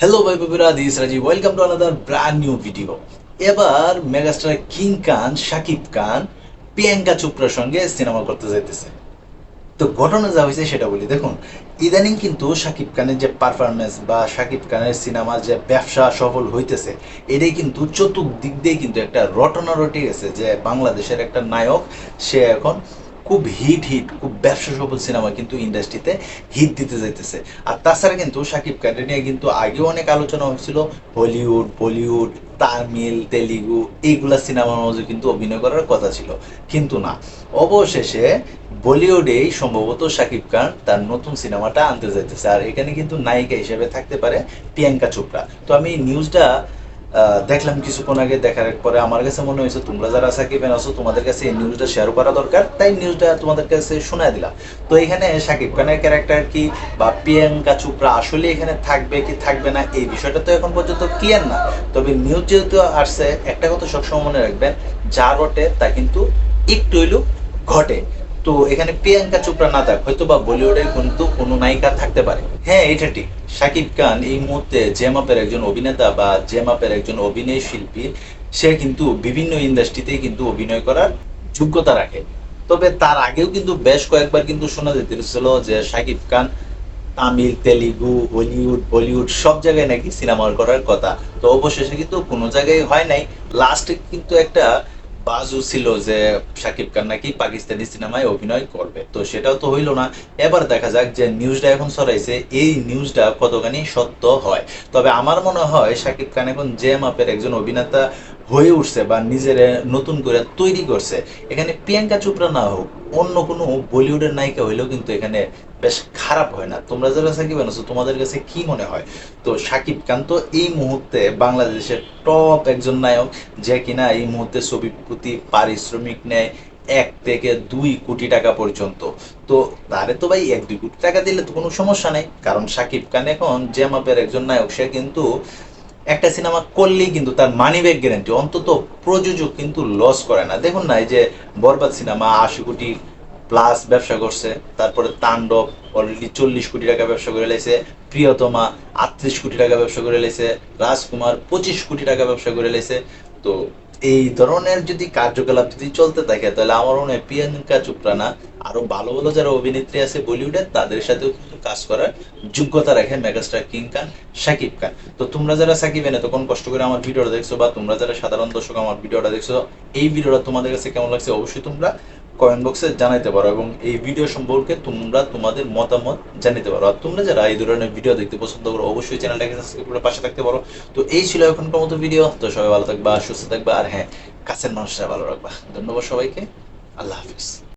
Hello ভাই বাবিরা this রাজি welcome to another brand new video এবার মেগাস্টার কিং খান শাকিব খান প্রিয়াঙ্কা চোপড়ার সঙ্গে সিনেমা করতে যাইতেছে। তো ঘটনা যা হয়েছে সেটা বলি। দেখুন, ইদানিং কিন্তু শাকিব খানের যে পারফরমেন্স বা শাকিব খানের সিনেমার যে ব্যবসা সফল হইতেছে, এটাই কিন্তু চতুর্দিক দিয়ে কিন্তু একটা রটনা রটে গেছে যে বাংলাদেশের একটা নায়ক, সে এখন খুব হিট হিট, খুব ব্যবসা সফল সিনেমা কিন্তু ইন্ডাস্ট্রিতে হিট দিতে যাইতেছে। আর তাছাড়া কিন্তু শাকিব খানের নিয়ে কিন্তু আগেও অনেক আলোচনা হয়েছিল। হলিউড বলিউড, তামিল, তেলেগু, এইগুলা সিনেমার মধ্যে কিন্তু অভিনয় করার কথা ছিল। কিন্তু না, অবশেষে বলিউডেই সম্ভবত শাকিব খান তার নতুন সিনেমাটা আনতে যাইতেছে। আর এখানে কিন্তু নায়িকা হিসেবে থাকতে পারে প্রিয়াঙ্কা চোপড়া। তো আমি নিউজটা দেখলাম কিছুক্ষণ আগে, দেখার পরে আমার কাছে মনে হয়েছে, তোমরা যারা সাকিবেন আছো, তোমাদের কাছে এই নিউজটা শেয়ার করা দরকার। তাই নিউজটা তোমাদের কাছে শোনায় দিলাম। তো এখানে সাকিব খানের ক্যারেক্টার কি বা প্রিয়াঙ্কা চোপড়া আসলে এখানে থাকবে কি থাকবে না, এই বিষয়টা তো এখন পর্যন্ত ক্লিয়ার না। তবে নিউজ যেহেতু আসছে, একটা কথা সবসময় মনে রাখবেন, যা ঘটে তা কিন্তু একটু হইলেও ঘটে। তো এখানে প্রিয়াঙ্কা চোপড়া না থাক হয়তো বা বলিউডের কিন্তু কোনো নায়িকা থাকতে পারে। হ্যাঁ এটা ঠিক। শাকিব খান এই মুহূর্তে যে মাপের একজন অভিনেতা বা যে মাপের একজন অভিনয় শিল্পী, সে কিন্তু বিভিন্ন ইন্ডাস্ট্রিতে কিন্তু অভিনয় করার যোগ্যতা রাখে। তবে তার আগেও কিন্তু বেশ কয়েকবার কিন্তু শোনা যেতে যেতেছিল যে শাকিব খান তামিল, তেলেগু, হলিউড, বলিউড সব জায়গায় নাকি সিনেমা করার কথা। তো অবশেষে কিন্তু কোনো জায়গায় হয় নাই। লাস্টে কিন্তু একটা বাজু ছিল যে সাকিব খান নাকি পাকিস্তানি সিনেমায় অভিনয় করবে। তো সেটাও তো হইল না। এবার দেখা যাক যে নিউজটা এখন ছড়াইছে, এই নিউজটা কতখানি সত্য হয়। তবে আমার মনে হয় সাকিব খান এখন যে মাপের একজন অভিনেতা হয়ে উঠছে বা নিজের নতুন করে তৈরি করছে, এখানে প্রিয়াঙ্কা চোপড়া না হোক, অন্য কোনো বলিউডের নায়িকা হইলেও কিন্তু এখানে বেশ খারাপ হয় না। তোমরা যারা সাকিব আছো, তোমাদের কাছে কি মনে হয়? তো শাকিব খান তো এই মুহূর্তে বাংলাদেশের টপ একজন নায়ক, যে কিনা এই মুহূর্তে ছবি প্রতি পারিশ্রমিক নেয় এক থেকে দুই কোটি টাকা পর্যন্ত। তো তারে তো ভাই, এক দুই কোটি টাকা দিলে তো কোনো সমস্যা নেই। কারণ শাকিব খান এখন যে মাপের একজন নায়ক, সে কিন্তু একটা সিনেমা করলেই কিন্তু তার মানি ব্যাগ গ্যারান্টি অন্তত প্রযোজক কিন্তু লস করে না। দেখুন না, এই যে বরবাদ সিনেমা, আশি কোটি প্লাস ব্যবসা করছে, তারপরে তাণ্ডব অলরেডি চল্লিশ কোটি টাকা ব্যবসা করে লাইছে, প্রিয়তমা, আটত্রিশ কোটি টাকা ব্যবসা করে লাইছে, রাজকুমার, পঁচিশ কোটি টাকা ব্যবসা করে লাইছে। তো এই ধরনের যদি কার্যকলাপ যদি চলতে থাকে, তাহলে আমার মনে হয় প্রিয়াঙ্কা চোপড়া না আরও ভালো ভালো যারা অভিনেত্রী আছে বলিউডে তাদের সাথেও কিন্তু কাজ করার যোগ্যতা রাখে মেগাস্টার কিং খান সাকিব খান। তো তোমরা যারা সাকিব এনে, তখন কষ্ট করে আমার ভিডিওটা দেখছ বা তোমরা যারা সাধারণ দর্শক আমার ভিডিওটা দেখছ, এই ভিডিওটা তোমাদের কাছে কেমন লাগছে অবশ্যই তোমরা কমেন্ট বক্সে জানাইতে পারো এবং এই ভিডিও সম্পর্কে তোমরা তোমাদের মতামত জানাতে পারো। আর তোমরা যারা এই ধরনের ভিডিও দেখতে পছন্দ করো, অবশ্যই চ্যানেলটাকে সাবস্ক্রাইব করে পাশে থাকতে পারো। তো এই ছিল এখনকার মতো ভিডিও। তো সবাই ভালো থাকবা, সুস্থ থাকবা, আর হ্যাঁ কাছের মানুষরা ভালো রাখবা। ধন্যবাদ সবাইকে। আল্লাহ হাফিজ।